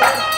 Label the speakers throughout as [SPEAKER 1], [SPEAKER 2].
[SPEAKER 1] Thank you.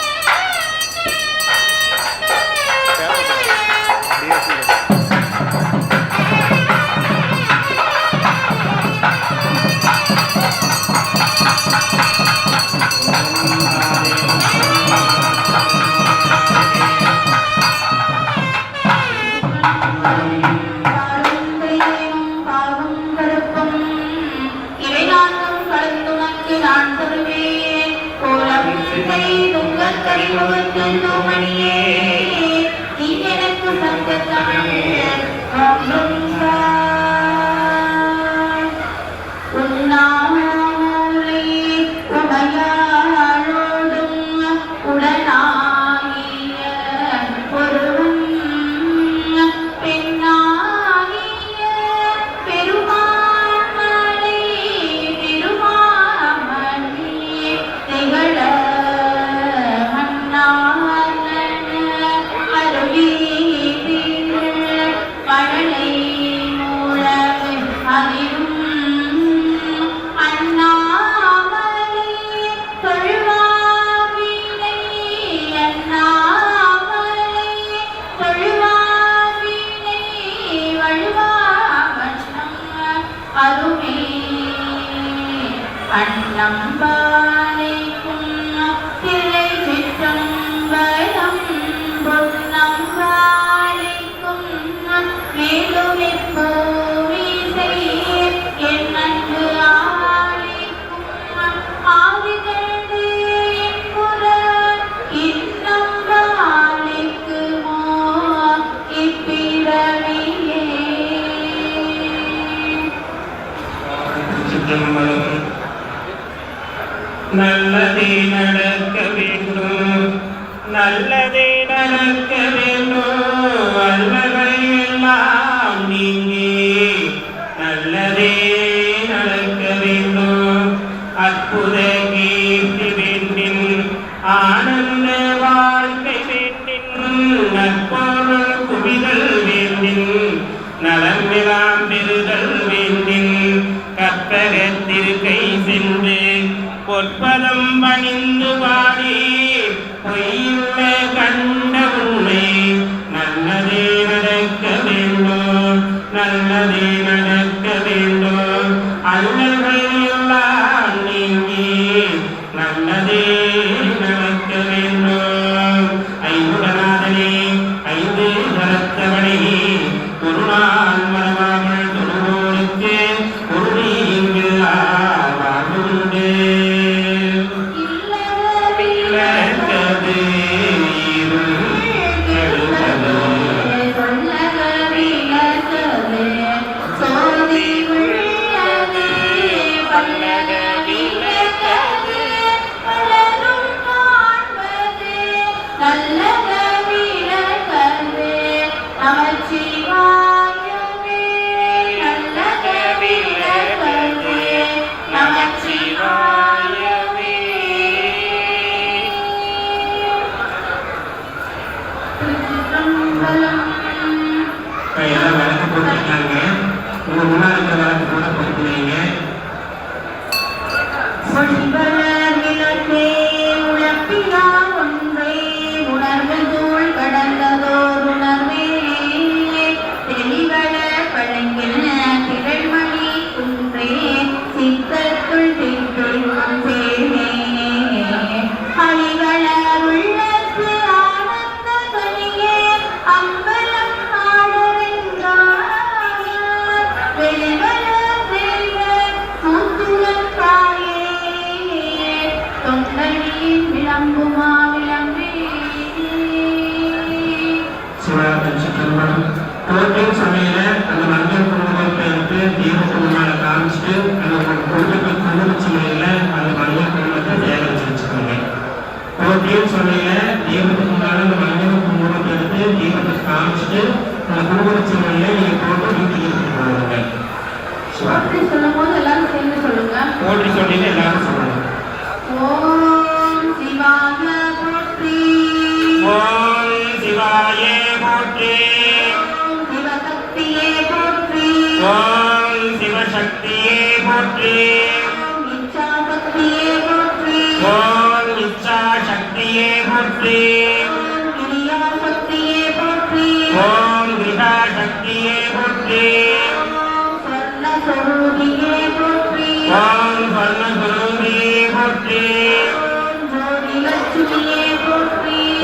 [SPEAKER 1] Chitrambalam
[SPEAKER 2] நல்லதே நடக்க வேண்டும் நல்லதே நடக்க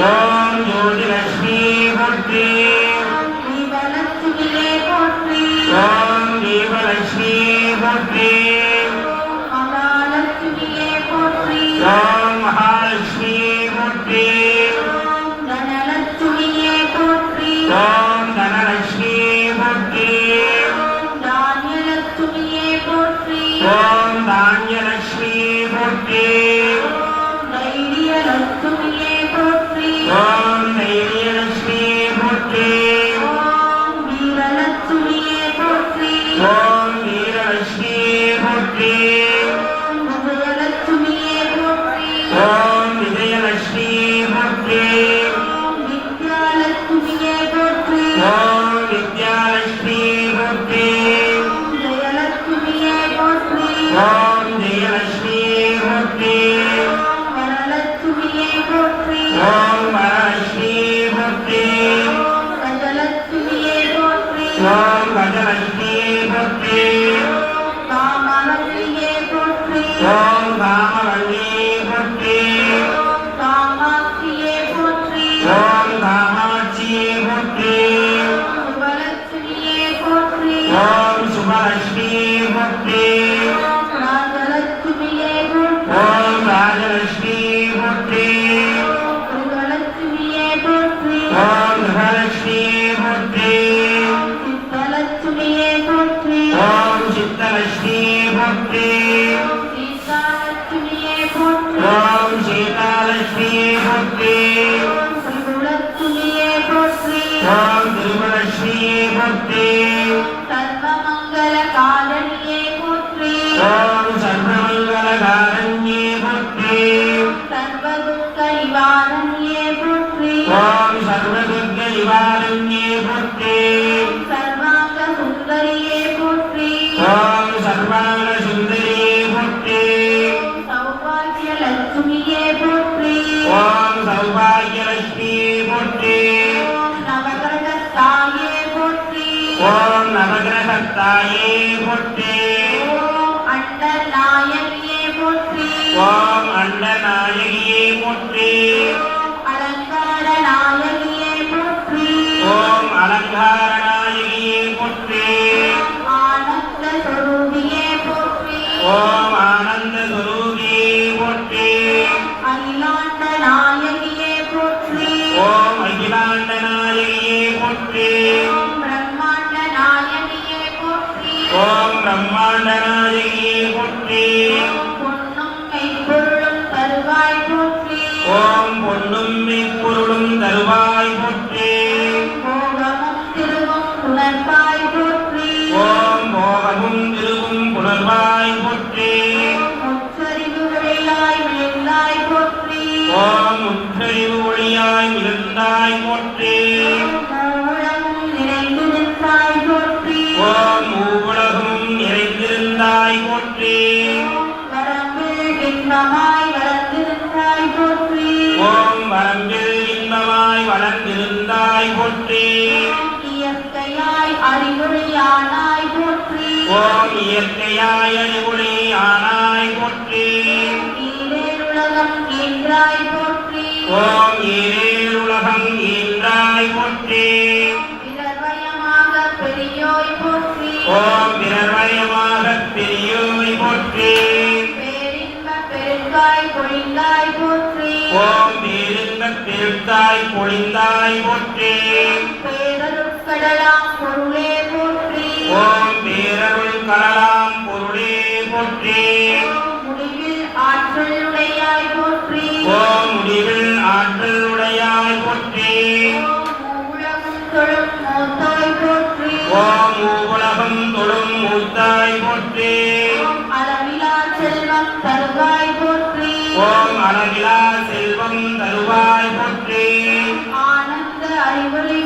[SPEAKER 1] ஓம் முற்றி
[SPEAKER 2] ஓம்
[SPEAKER 1] அலங்கார
[SPEAKER 2] அன்றைய ஒளியாய் இருந்தாய் போற்றி. ஓம் உலகம் நிறைந்திருந்தாய் போற்றி. ஓம் வரம்பில் இன்பமாய் வளர்ந்திருந்தாய்
[SPEAKER 1] உலகம் என்றாய்
[SPEAKER 2] ஓம்
[SPEAKER 1] ஏருலகம் ஈன்றாய் போற்றி.
[SPEAKER 2] ஓம்
[SPEAKER 1] பிறர்வயமாக பெரியோய் போற்றி.
[SPEAKER 2] ஓம் பேருந்த பெருத்தாய் பொழிந்தாய் போற்றி. ஓம் பேரருள் கடலாம் பொருளே போற்றி.
[SPEAKER 1] முடிவில் ஆற்றலுடையாய் போற்றி.
[SPEAKER 2] ஓம் முடிவில் ஆற்றல் உடையாய் போற்றி. ஓம் உலகம் தொழும் மூத்தாய் போற்றி. ஓம் அளவிலா செல்வம் தருவாய் போற்றி.
[SPEAKER 1] ஆனந்த
[SPEAKER 2] அறிவுரை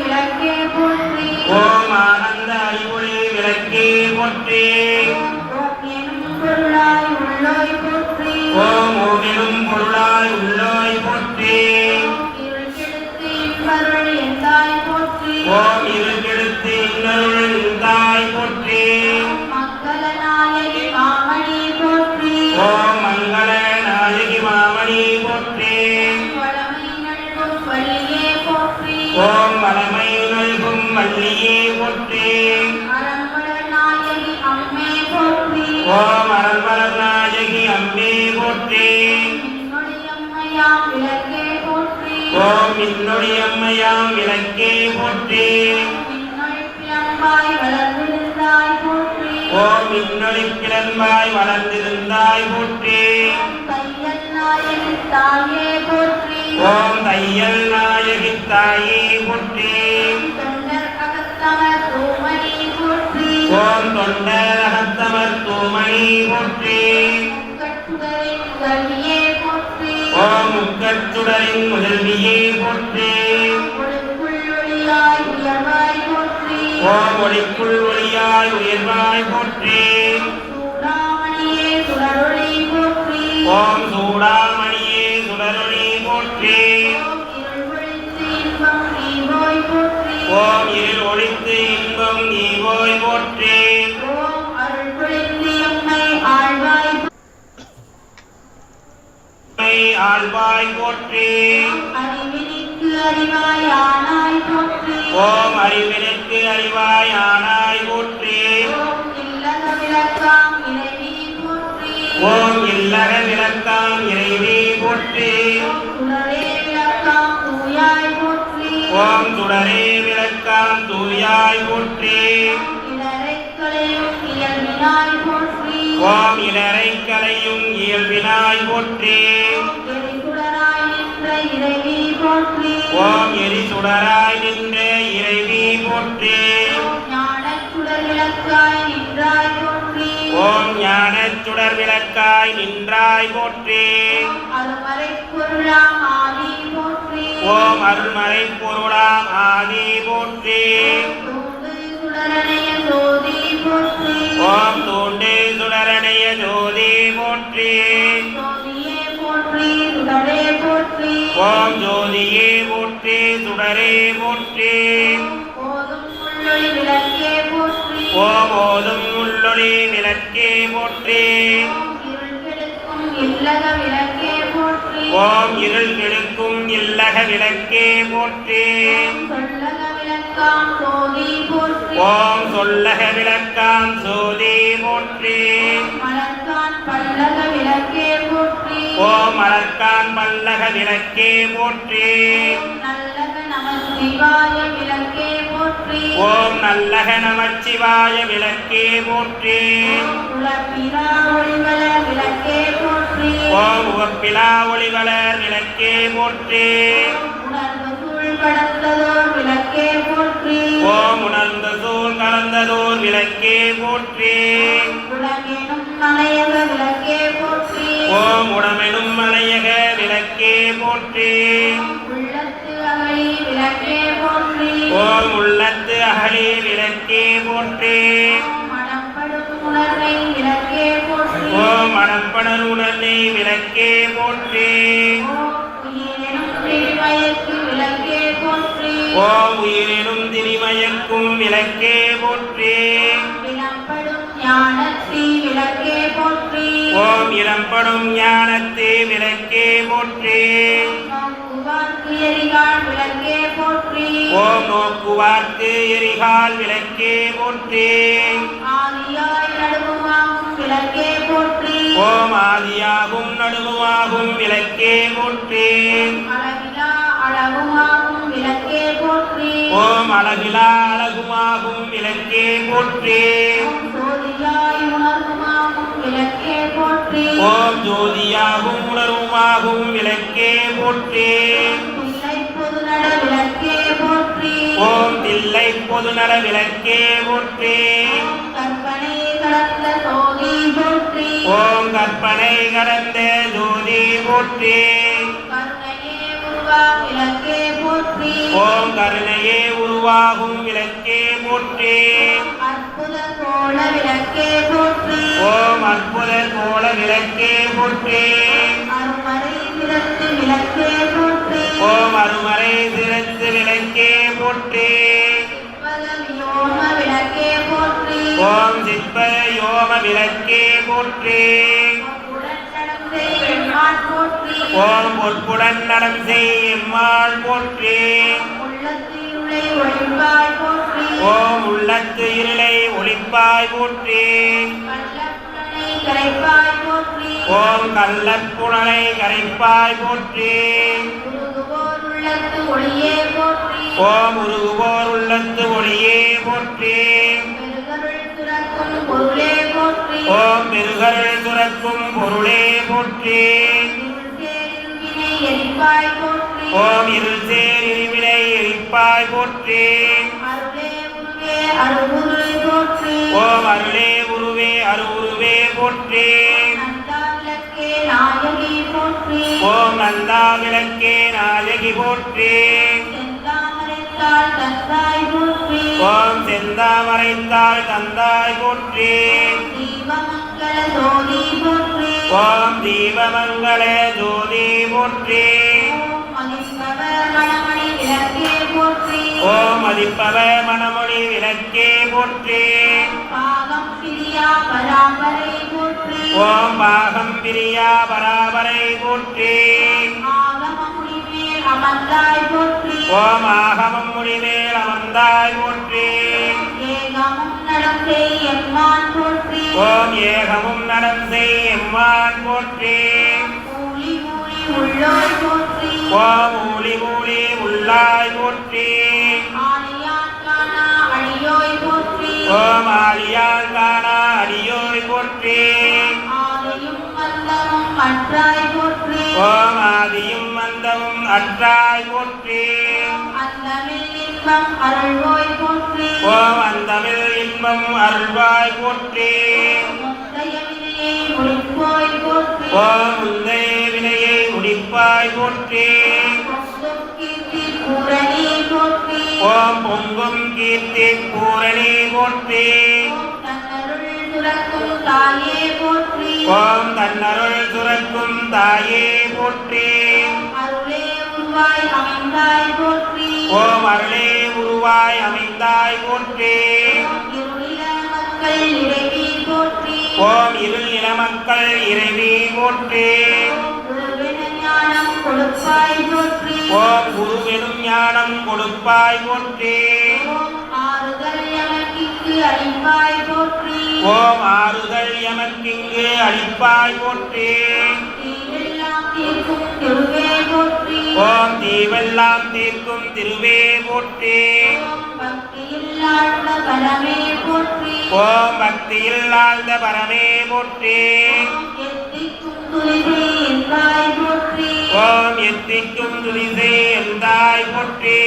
[SPEAKER 2] இன்னொடி அம்மையாம் விளக்கே போற்றி. ஓம் இன்னொடி கிளம்பாய் வளர்ந்திருந்தாய் போற்றி. ஓம் தையல் நாயகி தாயே போற்றி. ஓம் தொண்டரகத்தமர் தூமணி போற்றி. முக்கச்சுடரின் முதல்வியே போற்றி. ஓம் ஒளிக்குள் ஒளியாய் உயர்வாய் போற்றி. ஓம் சூடாமணியே சுடரொளி போற்றி.
[SPEAKER 1] ஓம் இருள் ஒழித்து இன்பம் நீ போய் போற்றி.
[SPEAKER 2] உம்மை ஆழ்வாய் போற்றி.
[SPEAKER 1] அறிவினிக்கு அறிவாய் ஆனாய் போற்றி.
[SPEAKER 2] ஓம் அறிவினுக்கு அறிவாய் ஆனாய் போற்றி.
[SPEAKER 1] ஓம் இல்லக விளக்காம் இறைவி போற்றி.
[SPEAKER 2] ஓம்
[SPEAKER 1] சுடரே விளக்காம் தூயாய் போற்றி.
[SPEAKER 2] ஓம் இடரை கலையும் இயல்பினாய் போற்றி. ஓம் எரி சுடராய் நின்ற இறைவி போற்றி. ஓம் ஞான சுடர் விளக்காய் நின்றாய் போற்றி. ஓம் அருள்மறை பொருளாம் ஆதி போற்றி. ஓம் தூண்டு சுடரணைய ஜோதி போற்றி. ஓம் ஜோதியே போற்றி சுடரே போற்றி. ஓம் ஓதும் உள்ளொளி விளக்கே போற்றி. ஓம் இருள் கெடுக்கும் இல்லக விளக்கே போற்றி. ஓம் சொல்லக விளக்காம் சோதி போற்றி. ஓம் மலர்கான் பல்லக விளக்கே போற்றி.
[SPEAKER 1] நல்லக நம சிவாய விளக்கே போற்றி.
[SPEAKER 2] ஓம் நல்லக நமச்சிவாய விளக்கே போற்றி. ஓம் உகப்பிலா ஒளிவளர் விளக்கே போற்றி.
[SPEAKER 1] கடந்ததோர் விளக்கே போற்றி.
[SPEAKER 2] ஓம் உணர்ந்த சூழ் கலந்ததோர் விளக்கே போற்றி.
[SPEAKER 1] உலகெனும் மலையக விளக்கே போற்றி.
[SPEAKER 2] ஓம் உடமெனும் மலையக விளக்கே போற்றி.
[SPEAKER 1] உள்ளத்து அகழி விளக்கே போற்றி.
[SPEAKER 2] ஓம் உள்ளத்து அகலி விளக்கே போற்றி.
[SPEAKER 1] மனப்படும் உணர்வை விளக்கே போற்றி.
[SPEAKER 2] ஓம் மணப்பணர் உணர்னை விளக்கே போற்றி.
[SPEAKER 1] உயிரெனும் பிரிமயக்கு விளக்கே போற்றி
[SPEAKER 2] ஓம் உயிரினும் திரிமயக்கும் விளக்கே போற்றி. ஓம் இளம்படும் ஞானத்து விளக்கே போற்றி. ஓம் நோக்குவார்க்கு எரிகால் விளக்கே போற்றி. ஓம் ஆதியாகும் நடுவுமாகும் விளக்கே போற்றி.
[SPEAKER 1] அளவிலா அளவுமாகும்
[SPEAKER 2] ஓம் அழகிலா அழகுமாகும் விளக்கே போற்றி. ஓம் ஜோதியாகும் உணர்வுமாகும் விளக்கே போற்றி. ஓம் தில்லை பொதுநல விளக்கே போற்றி. ஓம் கற்பனை கடந்த ஜோதி போற்றி.
[SPEAKER 1] விளக்கே
[SPEAKER 2] ஓம் கருணையே உருவாகும் விளக்கே போற்றி. ஓம் அற்புத கோல விளக்கே போற்றி. ஓம் அருமறை சிறந்து விளக்கே போற்றி. ஓம் சிற்ப யோம விளக்கே போற்றி.
[SPEAKER 1] போற்றி.
[SPEAKER 2] ஓம் பொற்புடன் நடம் செய் எம்மாள் போற்றி. ஓம் உள்ளத்து இருளை ஒளிப்பாய் போற்றி. ஓம் கள்ளப்புழலை கரைப்பாய் போற்றி.
[SPEAKER 1] உருகுவோர் உள்ளத்து ஒளியே போற்றி.
[SPEAKER 2] ஓம் உருகுவோர் உள்ளத்து ஒளியே போற்றி. ஓம் பெருகருள் துறக்கும் பொருளே போற்றி.
[SPEAKER 1] எரிப்பாய் போற்றி.
[SPEAKER 2] ஓம் இருள் சேர் இருவினை எரிப்பாய் போற்றி.
[SPEAKER 1] அருளே உருவே அருகுருள் போற்றி.
[SPEAKER 2] ஓம் அருளே உருவே அருவுருவே போற்றி.
[SPEAKER 1] நாயகி போற்றி.
[SPEAKER 2] ஓம் நந்தா விளக்கே நாயகி போற்றி. ஓம் செந்தாமரைத்தாள் தந்தாய் போற்றி.
[SPEAKER 1] தீபமங்கல சோதி போற்றி.
[SPEAKER 2] ஓம் தீபமங்கள ஜோதி போற்றி.
[SPEAKER 1] ஓம்
[SPEAKER 2] மதிப்பவ மணமொழி விளக்கே போற்றி. ஓம் பாகம் பிரியா பராபரை போற்றி. ஓம் ஆகமம் முடிவேல் அமர்ந்தாய் போற்றி.
[SPEAKER 1] ஏகமும் நடந்தே எம்மான் போற்றி.
[SPEAKER 2] ஓம் ஏகமும் நடம் செய் எம்மான் போற்றி.
[SPEAKER 1] ஊழி ஊழி உள்ளோய் போற்றி.
[SPEAKER 2] ஓம் ஊழி ஊழி உள்ளாய் போற்றி.
[SPEAKER 1] ஆலியான் காணா அடியோய் போற்றி.
[SPEAKER 2] ஓம் ஆலியால் காணா அடியோய் போற்றி.
[SPEAKER 1] ஆலையும் மந்தமும் அற்றாய் போற்றி.
[SPEAKER 2] ஓம் ஆதியும் மந்தமும் அற்றாய் போற்றி.
[SPEAKER 1] அந்தமில் இன்பம் அருள்வோய் போற்றி.
[SPEAKER 2] ஓம் அந்தமிழ் அருள்வாய் போற்றி.
[SPEAKER 1] முந்தைய வினையை
[SPEAKER 2] ஓம் முந்தைய வினையை முடிப்பாய் போற்றி. ஓம் பொங்கும் கீர்த்தி பூரணி போற்றி.
[SPEAKER 1] ஓம் தன்னருள் துறக்கும் தாயே போற்றி.
[SPEAKER 2] ஓம்
[SPEAKER 1] அருளே உருவாய் அமைந்தாய் போற்றி. மக்கள் இறைவி போற்றி.
[SPEAKER 2] ஓம் இருள் இன மக்கள் இறைவி போற்றி.
[SPEAKER 1] ஞானம் கொடுப்பாய் போற்றி.
[SPEAKER 2] ஓம் குருவெனும் ஞானம் கொடுப்பாய் போற்றி.
[SPEAKER 1] ஓம் ஆறுதல் எமக்கிக்கு அளிப்பாய் போற்றி.
[SPEAKER 2] ஓம் ஆறுதல் எமக்கிங்கு அளிப்பாய் போற்றி.
[SPEAKER 1] தீவெல்லாம் தீர்க்கும் திருவே போற்றி.
[SPEAKER 2] ஓம் தீவெல்லாம் தீர்க்கும் திருவே போற்றி.
[SPEAKER 1] ஓம் பக்தியில் ஆழ்ந்த பரமே போற்றி.
[SPEAKER 2] ஓம்
[SPEAKER 1] எத்திக்கும்
[SPEAKER 2] துணிசை எந்தாய் போற்றி.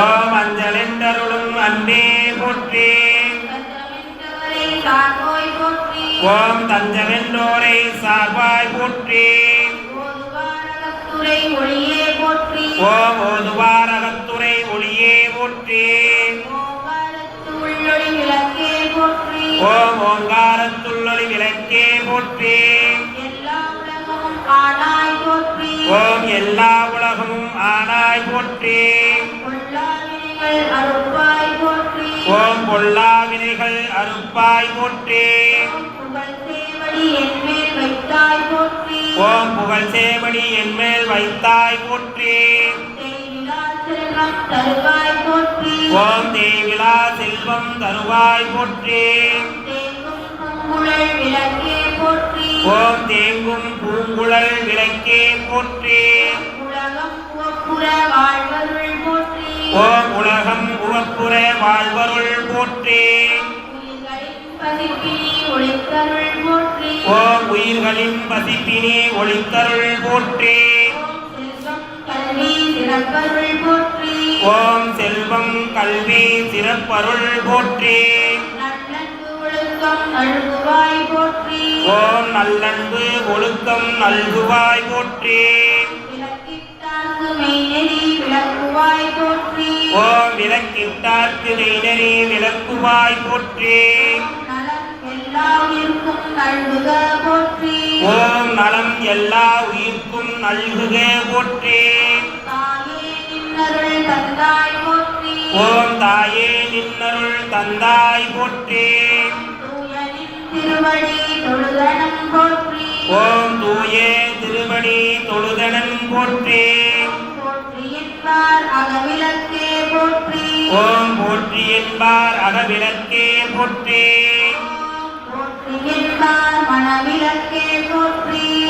[SPEAKER 2] ஓம் அஞ்சலென்றருளும் அன்பே போற்றி. ஓம் தஞ்சமென்றோரை சார்பாய் போற்றி.
[SPEAKER 1] ஓதுவாரகத்துறை ஒளியே போற்றி.
[SPEAKER 2] ஓம் ஓதுவாரகத்துறை ஒளியே போற்றி. ஓம் ஓங்காரத்துள்ளொளி விளக்கே போற்றி. ஓம் எல்லா உலகமும் ஆனாய் போற்றி. ஓம் பொல்லா வினைகள் அறுப்பாய் போற்றி.
[SPEAKER 1] ஓம் புகழ் சேவடி என்மேல் வைத்தாய் போற்றி.
[SPEAKER 2] ஓம்
[SPEAKER 1] தேவிலால் செல்வம் தருவாய் போற்றி.
[SPEAKER 2] ஓம்
[SPEAKER 1] தேங்கும் பூங்குழல் விளக்கே போற்றி.
[SPEAKER 2] ஓம்
[SPEAKER 1] உலகம் உவப்புற வாழ்வருள் போற்றி.
[SPEAKER 2] ஓம்
[SPEAKER 1] உயிர்களின் பசிப்பினி ஒளித்தருள் போற்றி.
[SPEAKER 2] ஓம்
[SPEAKER 1] செல்வம் கல்வி சிறப்பருள் போற்றி.
[SPEAKER 2] ஓம்
[SPEAKER 1] நல்லன்பு ஒழுக்கம் நல்குவாய் போற்றி.
[SPEAKER 2] ஓம்
[SPEAKER 1] விளக்கிட்டார்க்கு மெய்நெறி விளக்குவாய் போற்றி.
[SPEAKER 2] ஓம்
[SPEAKER 1] நலம் எல்லா உயிர்க்கும் நல்குக போற்றி.
[SPEAKER 2] ஓம்
[SPEAKER 1] தாயே நின்னருள் தந்தாய் போற்றி.
[SPEAKER 2] ஓம் தாயே
[SPEAKER 1] திருவடி தொழுதனம் போற்றி.
[SPEAKER 2] ஓம் தூயே திருமணி தொழுதனன் போற்றி. ஓம் போற்றி என்பார் அகவிளக்கே போற்றி.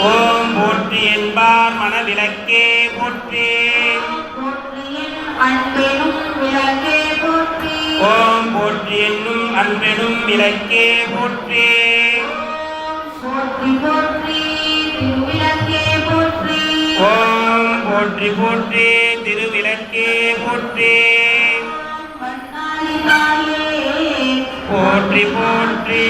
[SPEAKER 1] ஓம் போற்றி. என்பார் மனவிளக்கே போற்றி.
[SPEAKER 2] ஓம் போற்றி. என்னும் அன்பெனும் விளக்கே போற்றி. ஓம் போற்றி போற்றி திருவிளக்கே போற்றி. போற்றி போற்றி.